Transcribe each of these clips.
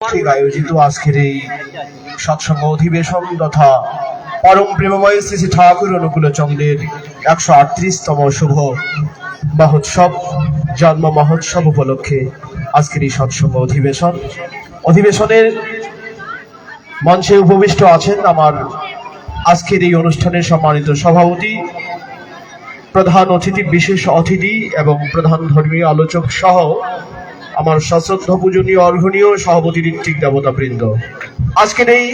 ঠিক আয়োজিত আজকের এই সৎসঙ্গ অধিবেশন তথা পরম প্রেমময় শ্রী শ্রী ঠাকুর অনুকূল চন্দ্রের একশো আটত্রিশতম শুভ মহোৎসব, জন্ম মহোৎসব উপলক্ষে আজকের এই সৎসঙ্গ অধিবেশন। অধিবেশনের মঞ্চে উপবিষ্ট আছেন আমার আজকের এই অনুষ্ঠানের সম্মানিত সভাপতি, প্রধান অতিথি, বিশেষ অতিথি এবং প্রধান ধর্মীয় আলোচক সহ আমার সশ্রদ্ধ পূজনীয় অর্ঘনীয় সভাপতি ঋত্বিক দেবতা বৃন্দ। আজকের এই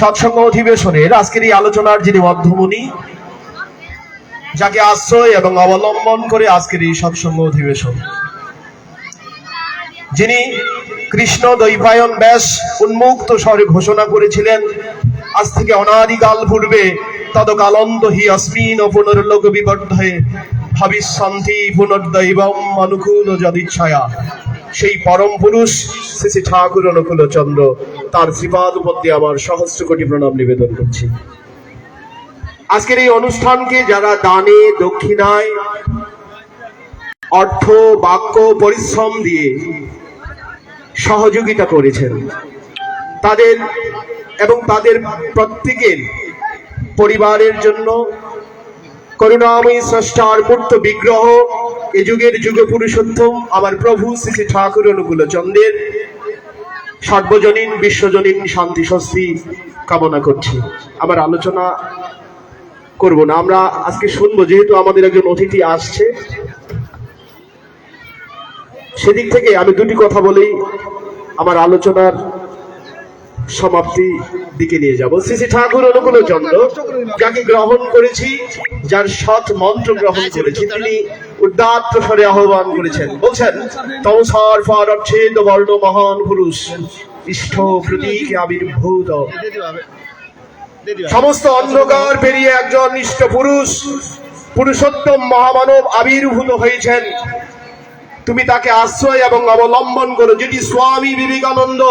সৎসঙ্গ অধিবেশনের আজকের এই আলোচনার যিনি মধ্যমণি, যাকে আশ্রয় এবং অবলম্বন করে আজকের এই সৎসঙ্গ অধিবেশন, যিনি কৃষ্ণ দৈবায়ন ব্যাস উন্মুক্ত স্বরে ঘোষণা করেছিলেন, আজ থেকে অনাদিকাল পূর্বে তদকালন্ত হি অস্মিন ও পুনর্লোক বিবর্ধয়ে ভবিষ্যন্তি পুনর্দৈবম অনুকূল যদিচ্ছায়া। সেই পরম পুরুষ শ্রী শ্রী ঠাকুর অনুকূল চন্দ্র, তার শ্রীপাদ উপর আমার সহস্র কোটি প্রণাম নিবেদন করছি। আজকের এই অনুষ্ঠানকে যারা দানে, দক্ষিণায়, অর্থ, বাক্য, পরিশ্রম দিয়ে সহযোগিতা করেছেন, তাদের এবং তাদের প্রত্যেকের পরিবারের জন্য করুণাময়ী স্রষ্টার মূর্ত বিগ্রহ, এ যুগের যুগ পুরুষোত্তম, আমার প্রভু শ্রী শ্রী ঠাকুর অনুকূল চন্দ্রের সর্বজনীন, বিশ্বজনীন শান্তি স্বস্তি কামনা করছি। আমার আলোচনা করব না। আমরা আজকে শুনব, যেহেতু আমাদের একজন অতিথি আসছে। সেদিক থেকে আমি দুটি কথা বলেই আমার আলোচনার সমাপ্তি দিকে নিয়ে যাব। শ্রী ঠাকুর অনুকূল চন্দ্র, যাকে গ্রহণ করেছি, যার সৎ মন্ত্র গ্রহণ করেছি, তিনি উদ্দাত্ত স্বরে আহ্বান করেছেন। বলছেন, তমসার ফার অচ্ছেদ বর্ণ মহান পুরুষ, ইষ্ট প্রতীক আবির্ভূত। সমস্ত অন্ধকার পেরিয়ে একজন ইষ্ট পুরুষ, পুরুষোত্তম মহামানব আবির্ভূত হয়েছেন। তুমি তাকে আশ্রয় এবং অবলম্বন করো, যেটি স্বামী বিবেকানন্দ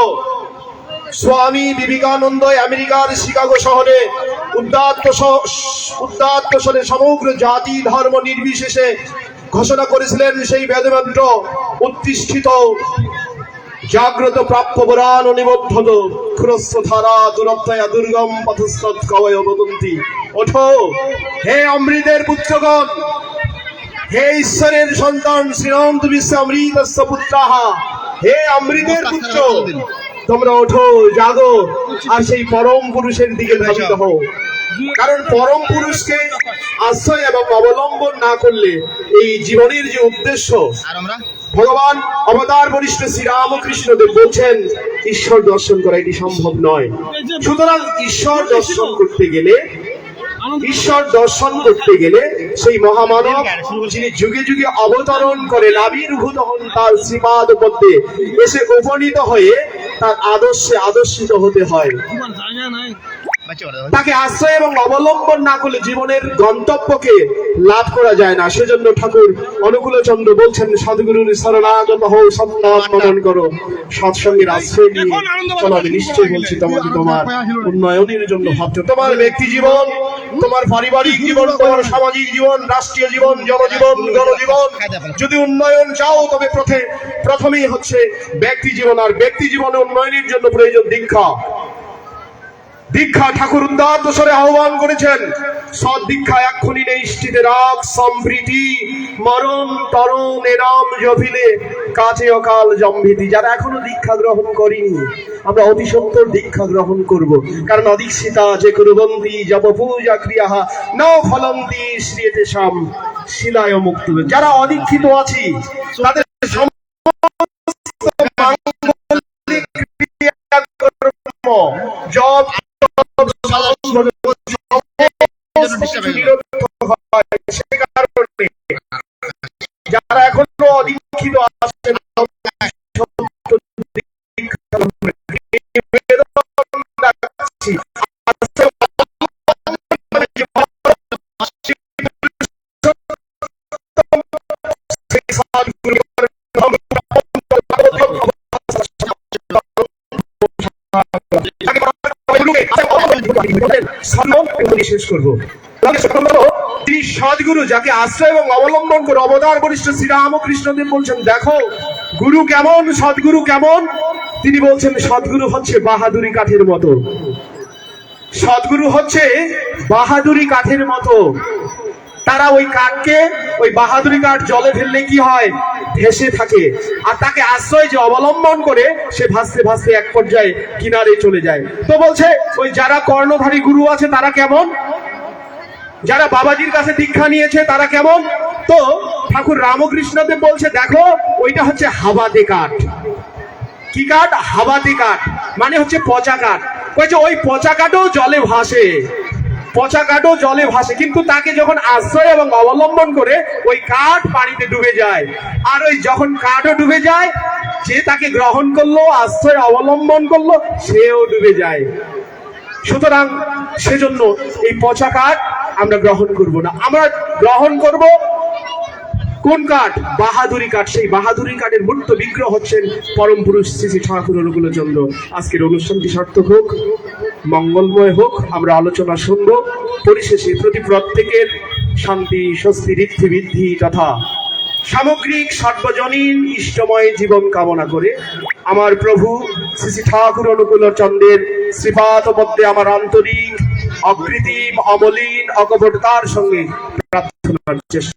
স্বামী বিবেকানন্দ আমেরিকার শিকাগো শহরে উদ্দাত্ত উদ্দাত্ত সমগ্র জাতি, ধর্ম নির্বিশেষে ঘোষণা করেছিলেন সেই বেদমন্ত্র উত্তিষ্ঠিত, জাগ্রত প্রাপ্য পুরাণ নিবদ্ধত। ক্ষুরস্ব দুরত্তয়া দুর্গম পথস্থ কবয় বদন্তি। ওঠো, হে অমৃতের পুত্রগণ! হে ঈশ্বরের সন্তান শ্রীরামত বিশ্ব অমৃতস্য পুত্রাহা। হে অমৃতের পুত্র! তোমরা ওঠো জাগো আর সেই পরম পুরুষের দিকে ধাবিত হও। কারণ পরম পুরুষকে আশ্রয় এবং অবলম্বন না করলে এই জীবনের যে উদ্দেশ্য ভগবান অবতার বরিষ্ঠ শ্রীরামকৃষ্ণ দেব বলছেন ঈশ্বর দর্শন করা এটি সম্ভব নয়। সুতরাং ঈশ্বর দর্শন করতে গেলে ঈশ্বর দর্শন করতে গেলে সেই মহামানব যিনি যুগে যুগে অবতরণ করেন আবির্ভূত হন তার শ্রীপাদ মধ্যে এসে উপনীত হয়ে তার আদর্শে আদর্শিত হতে হয়। তাকে আশ্রয় এবং অবলম্বন না করলে জীবনের গন্তব্যকে লাভ করা যায় না। সেজন্য ঠাকুর অনুকূল চন্দ্র বলছেন সদগুরুর শরণাগত হও সন্ন্যাস মনন করো। সৎসঙ্গের আশ্রয় নিয়ে চলো আমি নিশ্চয়ই বলছি তোমাকে তোমার উন্নয়নের জন্য ভাবছ। তোমার ব্যক্তি জীবন তোমার পারিবারিক জীবন তোমার সামাজিক জীবন রাষ্ট্রীয় জীবন জনজীবন গণজীবন। যদি উন্নয়ন চাও তবে প্রথমে প্রথমেই হচ্ছে ব্যক্তি জীবন। আর ব্যক্তি জীবনে উন্নয়নের জন্য প্রয়োজন দীক্ষা। দীক্ষা ঠাকুর উদ্দাত স্বরে আহ্বান করেছেন। সৎ দীক্ষা এক্ষুনি স্থিতে রাগ, সম্প্রীতি, মরণ, তরণ, এরাম জভিলে কাছে অকাল জম্ভিতি। যারা এখনও দীক্ষা গ্রহণ করিনি, আমরা অতি সত্তর দীক্ষা গ্রহণ করব। কারণ অদীক্ষিতা যে কুরবন্তি জপ পূজা ক্রিয়াহা ন ফলন্তি শ্রীতে শাম শিলায় মুক্ত যারা অদীক্ষিত আছি, তাদের শেষ করব তিনি সদ্গুরু যাকে আশ্রয় এবং অবলম্বন করে বরিষ্ঠ শ্রীরামকৃষ্ণদেব বলছেন, দেখো, গুরু কেমন, সদ্গুরু কেমন? তিনি বলছেন, সদ্গুরু হচ্ছে বাহাদুরি কাঠের মতো। সদ্গুরু হচ্ছে বাহাদুরি কাঠের মতো। তারা ওই কাঠকে, ওই বাহাদুরি কাঠ জলে ফেললে কি হয়? ভেসে থাকে। আর তাকে আশ্রয় যে অবলম্বন করে, সে ভাসতে ভাসতে এক পর্যায়ে কিনারে চলে যায়। তো বলছে, ওই যারা কর্ণধারী গুরু আছে, তারা কেমন? যারা বাবাজির কাছে দীক্ষা নিয়েছে, তারা কেমন? তো ঠাকুর রামকৃষ্ণদেব বলছে, দেখো, ওইটা হচ্ছে হাবাতে কাঠ। কি কাঠ? হাবাতে কাঠ। মানে হচ্ছে পচা কাঠ। বলছে ওই পচা কাঠও জলে ভাসে। পচা কাঠও জলে ভাসে। কিন্তু তাকে যখন আশ্রয় এবং অবলম্বন করে ওই কাঠ পানিতে ডুবে যায়। আর ওই যখন কাঠও ডুবে যায়, যে তাকে গ্রহণ করল, আশ্রয় অবলম্বন করল, সেও ডুবে যায়। সুতরাং সেজন্য এই পচা কাঠ আমরা গ্রহণ করব না। আমরা গ্রহণ করব কোন কাঠ? বাহাদুরি কাঠ। সেই বাহাদুরি কাঠের মূর্ত বিগ্রহ হচ্ছেন পরম পুরুষ শ্রী শ্রী ঠাকুর অনুকূলচন্দ্র আজকের অনুষ্ঠানটি সার্থক হোক। মঙ্গলময় হোক, আমরা আলোচনা শুনব। পরিশেষে প্রতি প্রত্যেকের শান্তি, স্বস্তি, ঋদ্ধি, বৃদ্ধি তথা সামগ্রিক সর্বজনীন ইষ্টময় জীবন কামনা করে আমার প্রভু শ্রী শ্রী ঠাকুর অনুকূল চন্দ্রের শ্রীপাদ মধ্যে আমার আন্তরিক, অকৃত্রিম, অমলিন, অকপটতার সঙ্গে প্রার্থনার চেষ্টা